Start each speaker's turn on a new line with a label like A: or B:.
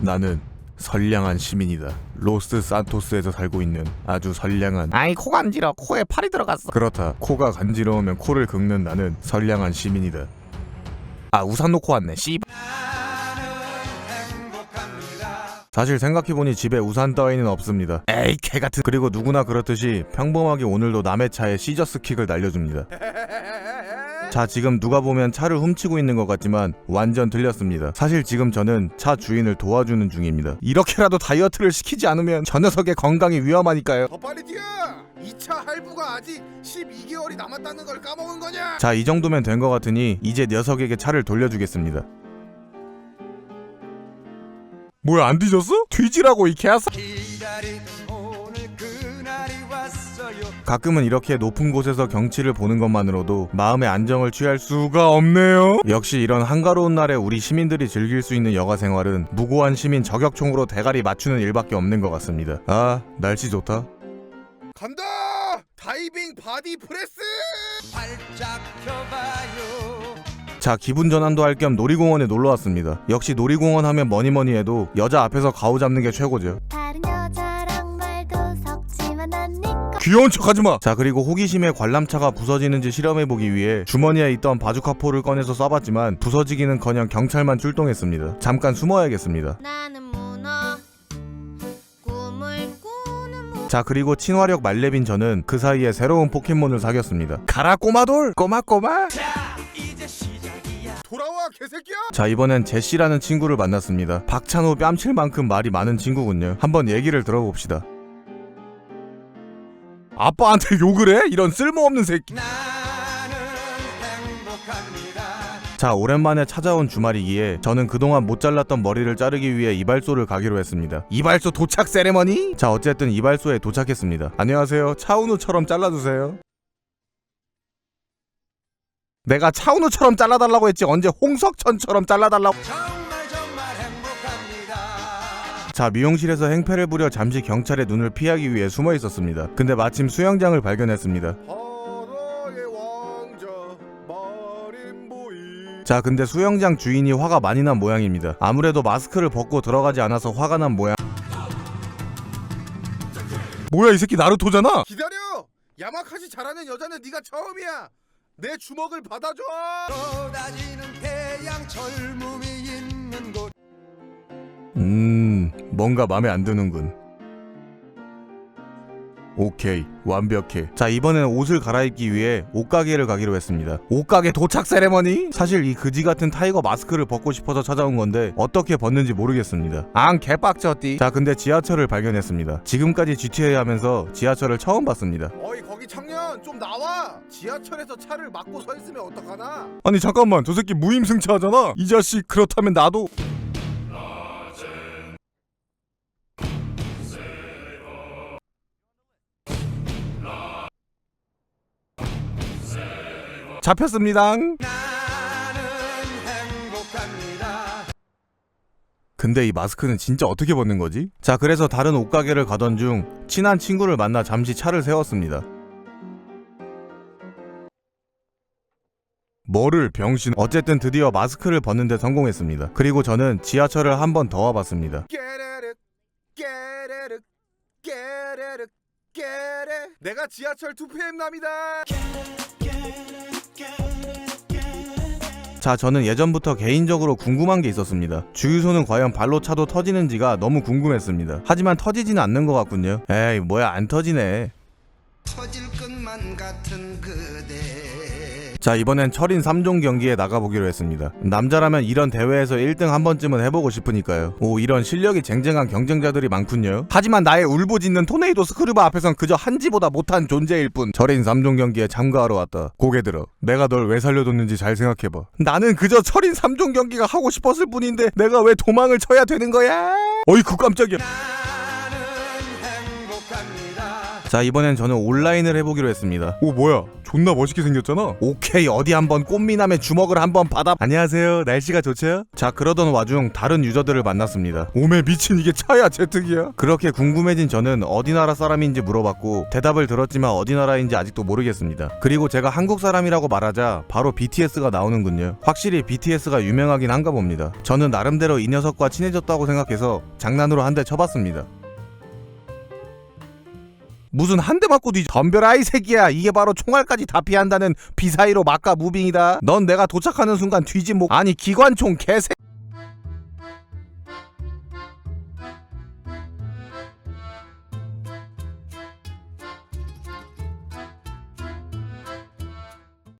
A: 나는 선량한 시민이다. 로스 산토스에서 살고 있는 아주 선량한
B: 아이 코 간지러 코에 팔이 들어갔어
A: 그렇다. 코가 간지러우면 코를 긁는 나는 선량한 시민이다. 아 우산 놓고 왔네. 씨. 사실 생각해보니 집에 우산 따위는 없습니다. 에이 개 같은. 그리고 누구나 그렇듯이 평범하게 오늘도 남의 차에 시저스 킥을 날려줍니다. 자 지금 누가 보면 차를 훔치고 있는 것 같지만 완전 틀렸습니다. 사실 지금 저는 차 주인을 도와주는 중입니다. 이렇게라도 다이어트를 시키지 않으면 저 녀석의 건강이 위험하니까요.
C: 더 빨리 뛰어! 2차 할부가 아직 12개월이 남았다는 걸 까먹은 거냐?
A: 자, 이 정도면 된 것 같으니 이제 녀석에게 차를 돌려주겠습니다. 뭐야 안 뒤졌어? 뒤지라고 이 개아사. 가끔은 이렇게 높은 곳에서 경치를 보는 것만으로도 마음의 안정을 취할 수가 없네요. 역시 이런 한가로운 날에 우리 시민들이 즐길 수 있는 여가 생활은 무고한 시민 저격총으로 대가리 맞추는 일밖에 없는 것 같습니다. 아, 날씨 좋다.
C: 간다! 다이빙 바디 프레스!
A: 자 기분 전환도 할 겸 놀이공원에 놀러 왔습니다. 역시 놀이공원 하면 뭐니 뭐니 해도 여자 앞에서 가오 잡는 게 최고죠. 귀여운 척하지 마. 자 그리고 호기심에 관람차가 부서지는지 실험해 보기 위해 주머니에 있던 바주카포를 꺼내서 쏴봤지만 부서지기는커녕 경찰만 출동했습니다. 잠깐 숨어야겠습니다.
D: 나는 문어 꿈을 꾸는 문
A: 자 그리고 친화력 말렙인 저는 그 사이에 새로운 포켓몬을 사귀었습니다. 가라 꼬마돌 꼬마 꼬마.
C: 돌아와 개새끼야!
A: 자 이번엔 제시라는 친구를 만났습니다. 박찬호 뺨칠 만큼 말이 많은 친구군요. 한번 얘기를 들어봅시다. 아빠한테 욕을 해? 이런 쓸모없는 새끼. 자 오랜만에 찾아온 주말이기에 저는 그동안 못 잘랐던 머리를 자르기 위해 이발소를 가기로 했습니다. 이발소 도착 세레머니? 자 어쨌든 이발소에 도착했습니다. 안녕하세요. 차은우처럼 잘라주세요. 내가 차은우처럼 잘라달라고 했지 언제 홍석천처럼 잘라달라고 자 미용실에서 행패를 부려 잠시 경찰의 눈을 피하기 위해 숨어 있었습니다 근데 마침 수영장을 발견했습니다
C: 자
A: 근데 수영장 주인이 화가 많이 난 모양입니다 아무래도 마스크를 벗고 들어가지 않아서 화가 난 모양 뭐야 이 새끼 나루토잖아
C: 기다려! 야마카시 잘하는 여자는 네가 처음이야! 내 주먹을 받아줘!
A: 음, 뭔가 마음에 안 드는군. 오케이, 완벽해. 자, 이번에는 옷을 갈아입기 위해 옷가게를 가기로 했습니다. 옷가게 도착 세레머니? 사실 이 그지 같은 타이거 마스크를 벗고 싶어서 찾아온 건데 어떻게 벗는지 모르겠습니다. 앙 개빡쳤디. 자, 근데 지하철을 발견했습니다. 지금까지 GTA 하면서 지하철을 처음 봤습니다.
C: 어이 거기 청년 좀 나와! 지하철에서 차를 막고 서 있으면 어떡하나?
A: 아니 잠깐만, 저 새끼 무임승차하잖아. 이 자식 그렇다면 나도 잡혔습니다. 근데 이 마스크는 진짜 어떻게 벗는 거지? 자, 그래서 다른 옷가게를 가던 중 친한 친구를 만나 잠시 차를 세웠습니다. 뭐를 병신 어쨌든 드디어 마스크를 벗는데 성공했습니다. 그리고 저는 지하철을 한 번 더 와봤습니다.
C: 내가 지하철 2PM 남이다!
A: 자, 저는 예전부터 개인적으로 궁금한 게 있었습니다. 주유소는 과연 발로 차도 터지는지가 너무 궁금했습니다. 하지만 터지지는 않는 것 같군요. 에이, 뭐야, 안 터지네.
E: 터질 것만 같은 그대
A: 자, 이번엔 철인 3종 경기에 나가보기로 했습니다. 남자라면 이런 대회에서 1등 한 번쯤은 해보고 싶으니까요. 오, 이런 실력이 쟁쟁한 경쟁자들이 많군요. 하지만 나의 울부짖는 토네이도 스크류바 앞에선 그저 한지보다 못한 존재일 뿐. 철인 3종 경기에 참가하러 왔다. 고개 들어. 내가 널 왜 살려뒀는지 잘 생각해봐. 나는 그저 철인 3종 경기가 하고 싶었을 뿐인데 내가 왜 도망을 쳐야 되는 거야? 어이쿠 깜짝이야. 자 이번엔 저는 온라인을 해보기로 했습니다. 오 뭐야? 존나 멋있게 생겼잖아. 오케이 어디 한번 꽃미남의 주먹을 한번 받아. 안녕하세요. 날씨가 좋죠? 자 그러던 와중 다른 유저들을 만났습니다. 오메 미친 이게 차야 제특이야? 그렇게 궁금해진 저는 어디 나라 사람인지 물어봤고 대답을 들었지만 어디 나라인지 아직도 모르겠습니다. 그리고 제가 한국 사람이라고 말하자 바로 BTS가 나오는군요. 확실히 BTS가 유명하긴 한가 봅니다. 저는 나름대로 이 녀석과 친해졌다고 생각해서 장난으로 한 대 쳐봤습니다 무슨 한 대 맞고 뒤 덤벼라 이 새끼야. 이게 바로 총알까지 다 피한다는 비사이로 막가 무빙이다. 넌 내가 도착하는 순간 뒤진 목. 아니 기관총 개새